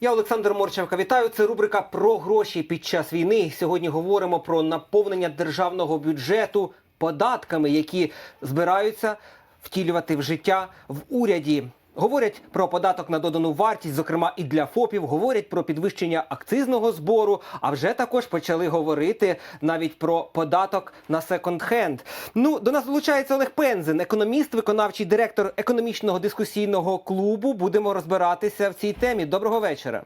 Я Олександр Морченко. Вітаю. Це рубрика про гроші під час війни. Сьогодні говоримо про наповнення державного бюджету податками, які збираються втілювати в життя в уряді. Говорять про податок на додану вартість, зокрема і для ФОПів. Говорять про підвищення акцизного збору. А вже також почали говорити навіть про податок на секонд-хенд. Ну до нас долучається Олег Пензин, економіст, виконавчий директор економічного дискусійного клубу. Будемо розбиратися в цій темі. Доброго вечора.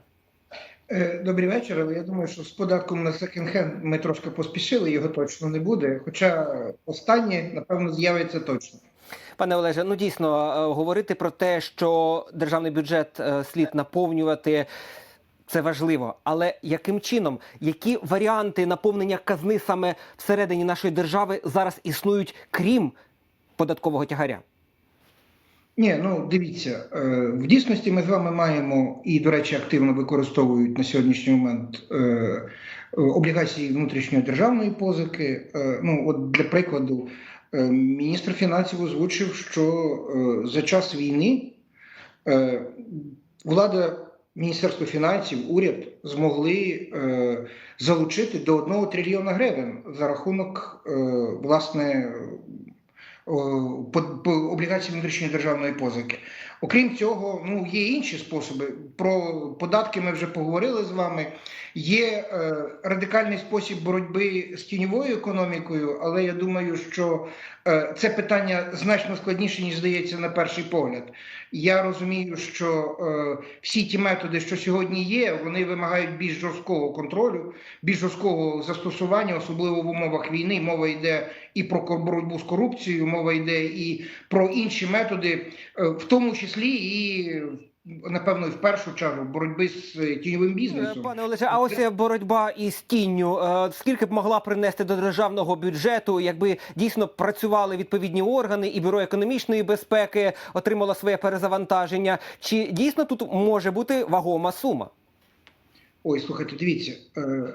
Е, Добрий вечір, але я думаю, що з податком на секонд-хенд ми трошки поспішили, його точно не буде. Хоча останнє, напевно, з'явиться точно. Пане Олеже, ну дійсно е, говорити про те, що державний бюджет е, слід наповнювати. Це важливо, але яким чином, які варіанти наповнення казни саме всередині нашої держави зараз існують, крім податкового тягаря? Ні, ну дивіться, е, в дійсності ми з вами маємо і, до речі, активно використовують на сьогоднішній момент облігації внутрішньої державної позики. Ну, от для прикладу, міністр фінансів озвучив, що е, за час війни е, влада. Міністерство фінансів, уряд змогли е, залучити до 1 трильйона гривень за рахунок е, власне о, по, по облігації внутрішньої державної позики. Окрім цього, ну є інші способи. Про податки ми вже поговорили з вами. Є е, радикальний спосіб боротьби з тіньовою економікою, але я думаю, що е, це питання значно складніше ніж здається на перший погляд. Я розумію, що е, всі ті методи, що сьогодні є, вони вимагають більш жорсткого контролю, більш жорсткого застосування, особливо в умовах війни. Мова йде і про боротьбу з корупцією, мова йде і про інші методи, е, в тому числі і напевно в першу чергу боротьби з е, тіньовим Е, бізнесом. Пане Олеже, а ось е, боротьба із тінню. Скільки б могла принести до державного бюджету, якби дійсно працювали відповідні органи і бюро економічної безпеки отримало своє перезавантаження? Чи дійсно тут може бути вагома сума? Ой, слухайте, дивіться,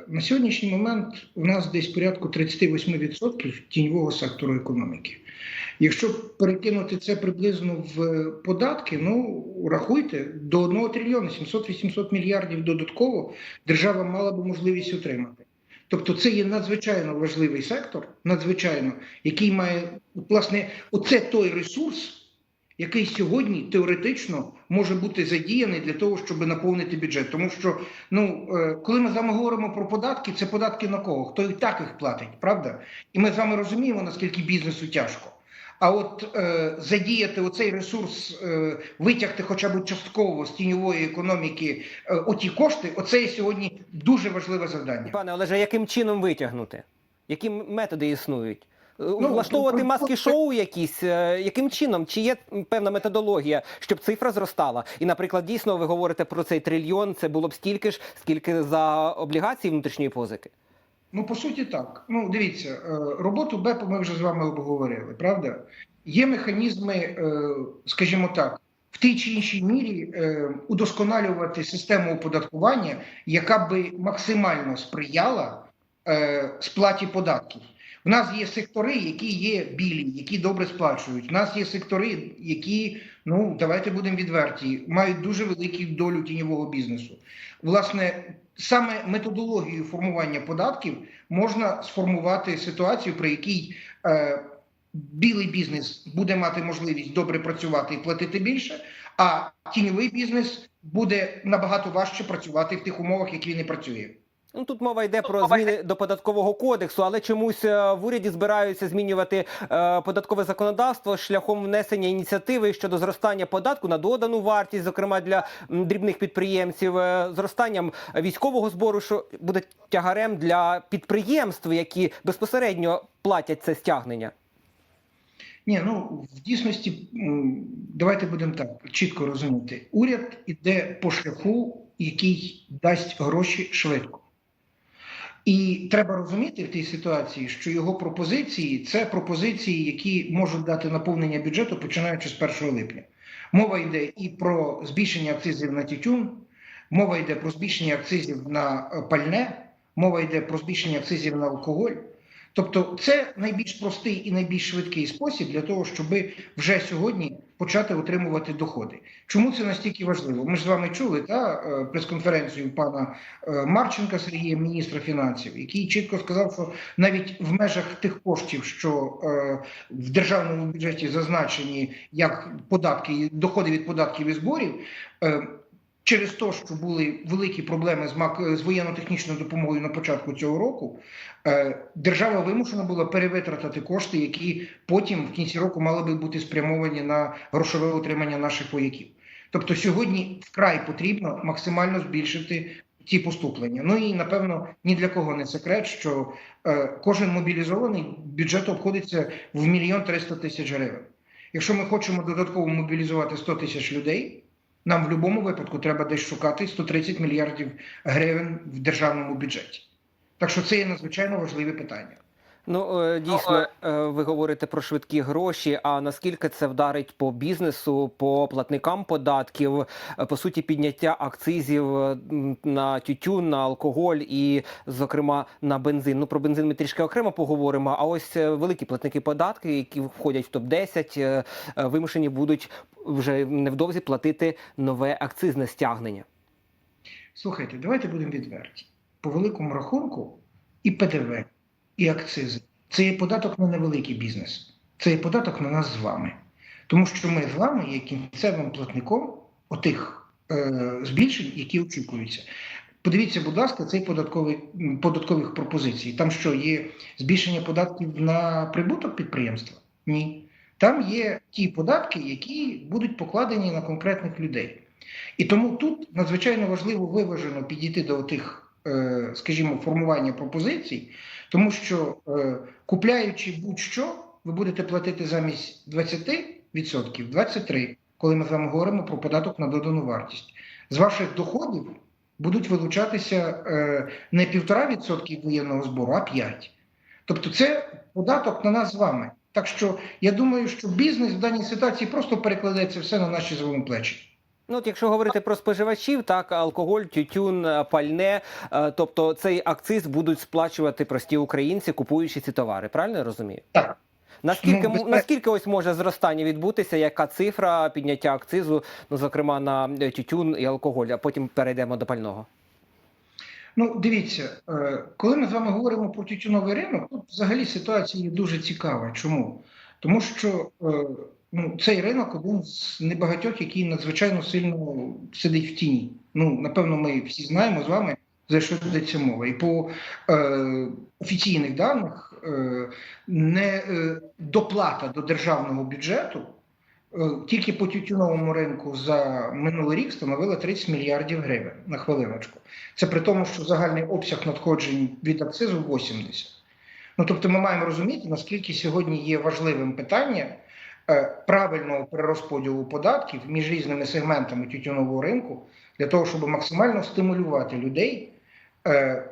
на сьогоднішній момент у нас десь порядку 38% тіньового сектору економіки. Якщо перекинути це приблизно в податки, ну рахуйте, до 1 трильйона 700-800 мільярдів додатково держава мала б можливість отримати. Тобто це є надзвичайно важливий сектор, надзвичайно, який має власне, оце той ресурс, який сьогодні теоретично може бути задіяний для того, щоб наповнити бюджет. Тому що ну е, коли ми з вами говоримо про податки, це податки на кого? Хто і так їх платить, правда? І ми з вами розуміємо, наскільки бізнесу тяжко. А от е, задіяти оцей ресурс, е, витягти хоча б частково з тіньової економіки е, оті кошти, оце сьогодні дуже важливе завдання. Пане Олеже, яким чином витягнути? Які методи існують? Е, Влаштовувати про- маски-шоу якісь, е, яким чином? Чи є певна методологія, щоб цифра зростала? І, наприклад, дійсно ви говорите про цей трильйон, це було б стільки ж, скільки за облігації внутрішньої позики? Ну, по суті, так. Ну, дивіться, е, роботу БЕПу ми вже з вами обговорили, правда? Є механізми, е, скажімо так, в тій чи іншій мірі удосконалювати систему оподаткування, яка би максимально сприяла сплаті податків. У нас є сектори, які є білі, які добре сплачують. У нас є сектори, які, ну давайте будемо відверті, мають дуже велику долю тіньового бізнесу. Власне, саме методологією формування податків можна сформувати ситуацію, при якій е, білий бізнес буде мати можливість добре працювати і платити більше, а тіньовий бізнес буде набагато важче працювати в тих умовах, які він і працює. Ну тут мова йде про зміни до податкового кодексу, але чомусь е, в уряді збираються змінювати е, податкове законодавство шляхом внесення ініціативи щодо зростання податку на додану вартість, зокрема для м, дрібних підприємців, е, зростанням військового збору, що буде тягарем для підприємств, які безпосередньо платять це стягнення. Ні, ну в дійсності давайте будемо так чітко розуміти. Уряд іде по шляху, який дасть гроші швидко. І треба розуміти в тій ситуації, що його пропозиції це пропозиції, які можуть дати наповнення бюджету починаючи з 1 липня. Мова йде і про збільшення акцизів на тютюн, мова йде про збільшення акцизів на е, пальне, мова йде про збільшення акцизів на алкоголь. Тобто, це найбільш простий і найбільш швидкий спосіб для того, щоб вже сьогодні почати отримувати доходи. Чому це настільки важливо? Ми ж з вами чули та е, прес-конференцію пана е, Марченка Сергія, міністра фінансів, який чітко сказав, що навіть в межах тих коштів, що е, в державному бюджеті зазначені як податки, доходи від податків і зборів. Через те, що були великі проблеми з мак з воєнно-технічною допомогою на початку цього року, е, держава вимушена була перевитратити кошти, які потім в кінці року мали би бути спрямовані на грошове утримання наших вояків. Тобто сьогодні вкрай потрібно максимально збільшити ці поступлення. Ну і напевно ні для кого не секрет, що е, кожен мобілізований бюджет обходиться в мільйон триста тисяч гривень. Якщо ми хочемо додатково мобілізувати 100 тисяч людей. Нам в будь-якому випадку треба десь шукати 130 мільярдів гривень в державному бюджеті. Так що це є надзвичайно важливе питання. Ну е, дійсно, е, ви говорите про швидкі гроші. А наскільки це вдарить по бізнесу, по платникам податків, Е, по суті, підняття акцизів на тютюн, на алкоголь і, зокрема, на бензин. Ну про бензин ми трішки окремо поговоримо. А ось великі платники податків, які входять в топ 10 вимушені будуть вже невдовзі платити нове акцизне стягнення. Слухайте, давайте будемо відверті. По великому рахунку, і ПДВ, і акцизи це є податок на невеликий бізнес. Це є податок на нас з вами. Тому що ми з вами є кінцевим платником отих е, збільшень, які очікуються. Подивіться, будь ласка, цей податковий податкових пропозицій. Там що є збільшення податків на прибуток підприємства? Ні. Там є ті податки, які будуть покладені на конкретних людей. І тому тут надзвичайно важливо виважено підійти до тих, скажімо, формування пропозицій, тому що е, купляючи будь-що, ви будете платити замість 20% 23%, коли ми з вами говоримо про податок на додану вартість. З ваших доходів будуть вилучатися е, не 1,5% воєнного збору, а 5%. Тобто це податок на нас з вами. Так що я думаю, що бізнес в даній ситуації просто перекладеться все на наші з вами плечі. Ну, от якщо говорити про споживачів, так алкоголь, тютюн, е, пальне, е, тобто цей акциз будуть сплачувати прості українці, купуючи ці товари. Правильно я розумію? Так. Наскільки Ну, наскільки ось може зростання відбутися? Яка цифра підняття акцизу, ну зокрема на е, тютюн і алкоголь, а потім перейдемо до пального? Ну, дивіться, коли ми з вами говоримо про тютюновий ринок, тут взагалі ситуація є дуже цікава. Чому? Тому що ну, цей ринок один з небагатьох, який надзвичайно сильно сидить в тіні. Ну, напевно, ми всі знаємо з вами, за що йдеться мова. І по е, офіційних даних е, не е, доплата до державного бюджету е, тільки по тютюновому ринку за минулий рік становила 30 мільярдів гривень на хвилиночку. Це при тому, що загальний обсяг надходжень від акцизу 80. Ну тобто, ми маємо розуміти, наскільки сьогодні є важливим питання правильного перерозподілу податків між різними сегментами тютюнового ринку для того, щоб максимально стимулювати людей е,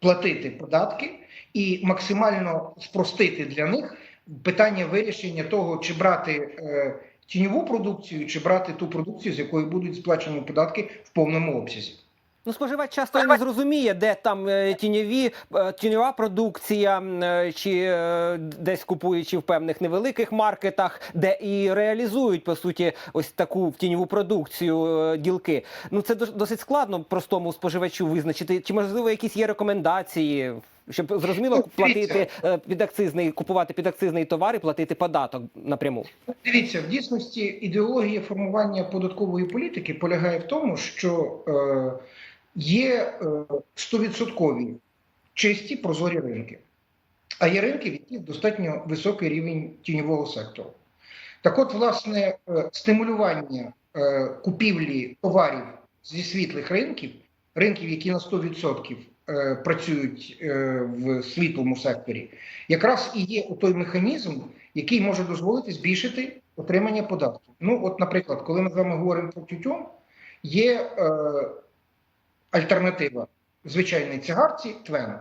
платити податки і максимально спростити для них питання вирішення того, чи брати е, тіньову продукцію, чи брати ту продукцію, з якої будуть сплачені податки в повному обсязі. Ну, споживач часто не зрозуміє, де там е, тіньові, е, тіньова продукція, е, чи десь купуючи в певних невеликих маркетах, де і реалізують по суті ось таку тіньову продукцію ділки. Ну це досить складно простому споживачу визначити. Чи можливо якісь є рекомендації, щоб зрозуміло Ну, платити підакцизний, купувати підакцизний товар і платити податок напряму? Дивіться, в дійсності ідеологія формування податкової політики полягає в тому, що е, є е, стовідсоткові чисті прозорі ринки, а є ринки, в яких достатньо високий рівень тіньового сектору. Так от, власне, е, стимулювання е, купівлі товарів зі світлих ринків, ринків, які на 100% е, працюють в світлому секторі, якраз і є той механізм, який може дозволити збільшити отримання податків. Ну, от, наприклад, коли ми з вами говоримо про тютюн, є альтернатива звичайній цигарці Твен.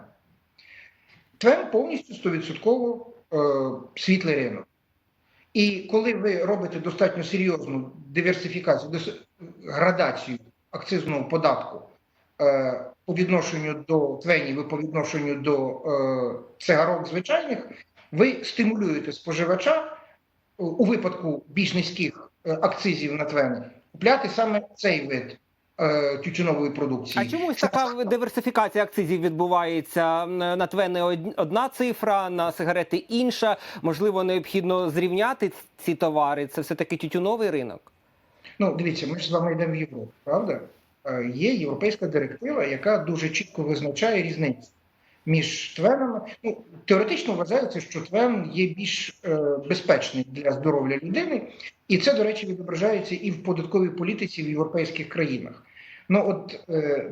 Твен повністю 100% е, світлий ринок. І коли ви робите достатньо серйозну диверсифікацію, градацію акцизного податку е, по відношенню до твенів і по відношенню до е, цигарок звичайних, ви стимулюєте споживача е, у випадку більш низьких е, акцизів на твени купляти саме цей вид тютюнової продукції. А чомусь Це така диверсифікація акцизів відбувається на твени одна цифра, на сигарети інша. Можливо, необхідно зрівняти ці товари. Це все таки тютюновий ринок. Ну, дивіться, ми ж з вами йдемо в Європу, правда? Е, Є європейська директива, яка дуже чітко визначає різницю між твенами. Ну, теоретично вважається, що твен є більш е, безпечний для здоров'я людини, і це, до речі, відображається і в податковій політиці в європейських країнах. Ну, от е,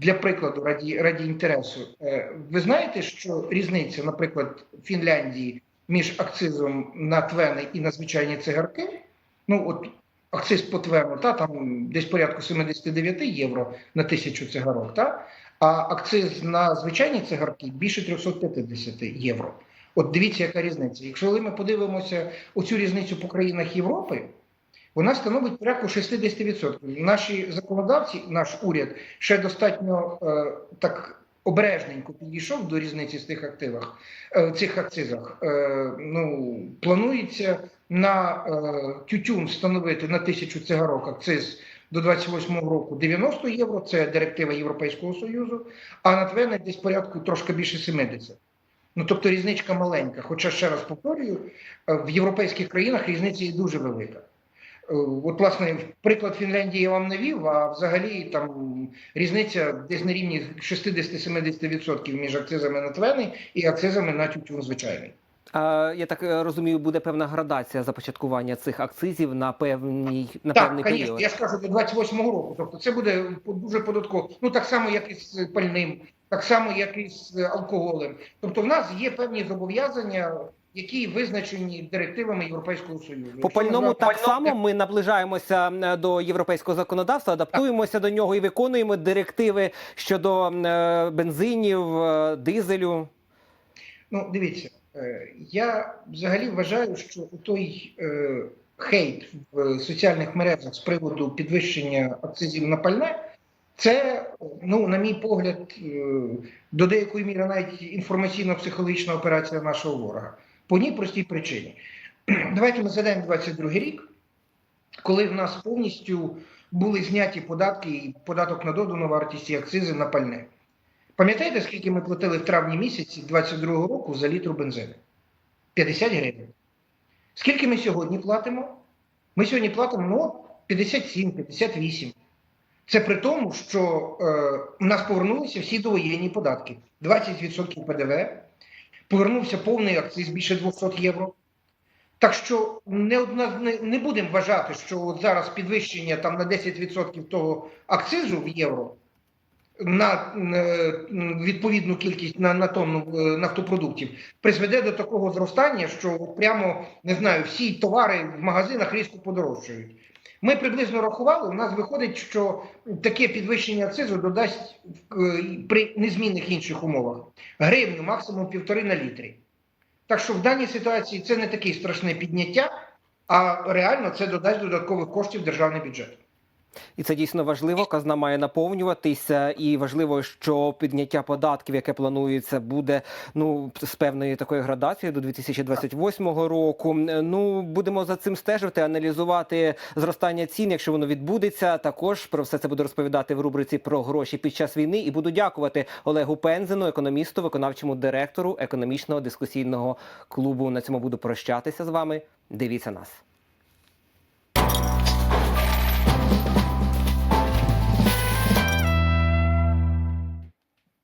для прикладу, раді, раді інтересу, е, ви знаєте, що різниця, наприклад, Фінляндії між акцизом на твени і на звичайні цигарки? Ну, от акциз по твену, та там десь порядку 79 євро на тисячу цигарок, та а акциз на звичайні цигарки більше 350 євро. От дивіться, яка різниця. Якщо ми подивимося оцю різницю по країнах Європи, вона становить порядку 60%. Наші законодавці, наш уряд ще достатньо е, так обережненько підійшов до різниці з тих активах, е, цих акцизах. Е, ну, планується на е, тютюн встановити на тисячу цигарок акциз до 28-го року 90 євро. Це директива Європейського Союзу, а на твени десь порядку трошки більше 70. Ну тобто різничка маленька. Хоча ще раз повторюю, е, в європейських країнах різниця є дуже велика. Е, От, власне, приклад Фінляндії я вам навів, а взагалі там різниця десь на рівні 60-70% між акцизами на твени і акцизами на тютюн звичайний. А, я так е, розумію, буде певна градація започаткування цих акцизів на певний на Так, певний звісно, період. я ж кажу до 28-го року. Тобто це буде дуже податково. Ну так само, як і з пальним, так само, як і з алкоголем. Тобто, в нас є певні зобов'язання, які визначені директивами Європейського Союзу. По пальному так само ми наближаємося до європейського законодавства, адаптуємося до нього і виконуємо директиви щодо е, бензинів, е, дизелю. Ну, дивіться, е, я взагалі вважаю, що той хейт в соціальних мережах з приводу підвищення акцизів на пальне, це, ну, на мій погляд, до деякої міри навіть інформаційно-психологічна операція нашого ворога. По одній простій причині. Давайте ми згадаємо 22 рік, коли в нас повністю були зняті податки і податок на додану вартість і акцизи на пальне. Пам'ятаєте, скільки ми платили в травні місяці 22-го року за літру бензину? 50 гривень. Скільки ми сьогодні платимо? Ми сьогодні платимо ну, 57-58. Це при тому, що е, у нас повернулися всі довоєнні податки. 20% ПДВ, повернувся повний акциз більше 200 євро. Так що не, одна, не, не будемо вважати, що от зараз підвищення там на 10% того акцизу в євро на е, відповідну кількість на, на тонну е, нафтопродуктів призведе до такого зростання, що прямо не знаю, всі товари в магазинах різко подорожчають. Ми приблизно рахували, у нас виходить, що таке підвищення акцизу додасть е, при незмінних інших умовах гривню, максимум півтори на літрі. Так що в даній ситуації це не таке страшне підняття, а реально це додасть додаткових коштів в державний бюджет. І це дійсно важливо. Казна має наповнюватися, і важливо, що підняття податків, яке планується, буде ну з певної такої градації до 2028 року. Ну будемо за цим стежити, аналізувати зростання цін, якщо воно відбудеться. Також про все це буду розповідати в рубриці про гроші під час війни. І буду дякувати Олегу Пензину, економісту, виконавчому директору економічного дискусійного клубу. На цьому буду прощатися з вами. Дивіться нас.